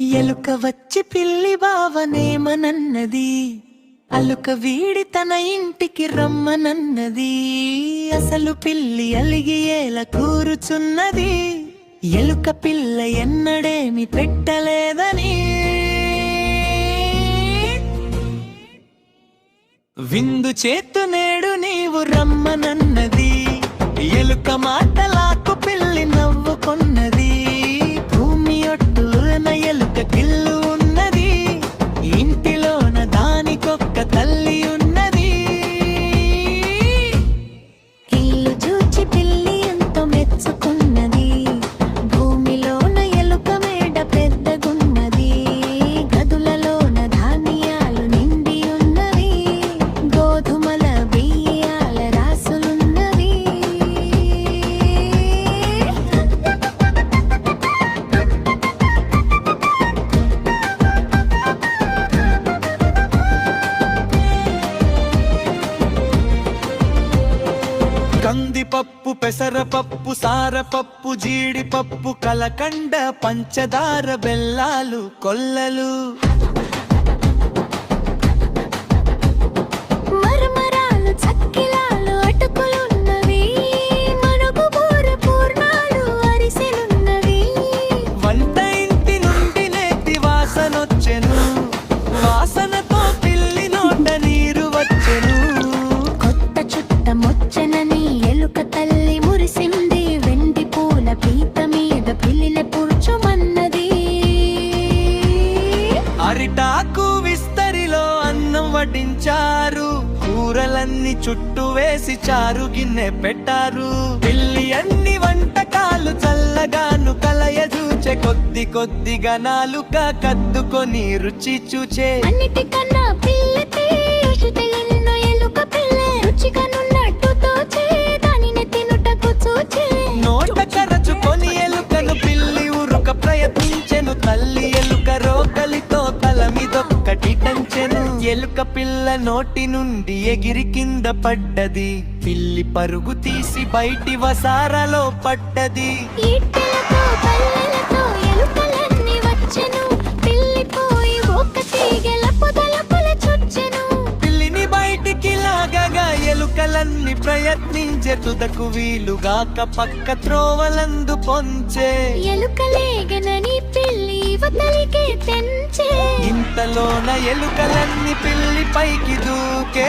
ఎలుక వచ్చి పిల్లి బావనేమనన్నది? అలుక వీడి తన ఇంటికి రమ్మనన్నది? అసలు పిల్లి అలిగి ఏల కూరుచున్నది? ఎలుక పిల్ల ఎన్నడేమి పెట్టలేదని? విందు చేతు నేడు నీవు రమ్మనన్నది? ఎలుక మా కందిపప్పు పెసరపప్పు సారపప్పు జీడిపప్పు కలకండ పంచదార బెల్లాలు కొల్లలు. వడ్డించారు కూరలన్నీ చుట్టూ వేసి చారు గిన్నె పెట్టారు. పిల్లి అన్ని వంటకాలు చల్లగాను కలయజూచే కొద్ది కొద్దిగా నాలుక కద్దుకొని రుచి చూచే. అన్నిటికన్నా ఎలుక పిల్ల నోట కరచుకొని ఎలుకను పిల్లి ఉరుక ప్రయత్నించెను తల్లి ఎలుక పిల్ల నోటి నుండి ఎగిరి కింద పడ్డది. పిల్లి పరుగు తీసి బయటి వసారలో పడ్డది. ఎలుకలన్నీ ప్రయత్నించే తుదకు వీలుగాక పక్క త్రోవలందు పొంచే. ఎలుకలేగనని పిల్లి తెంచే. ఇంతలోన ఎలుకలన్నీ పిల్లి పైకి దూకే.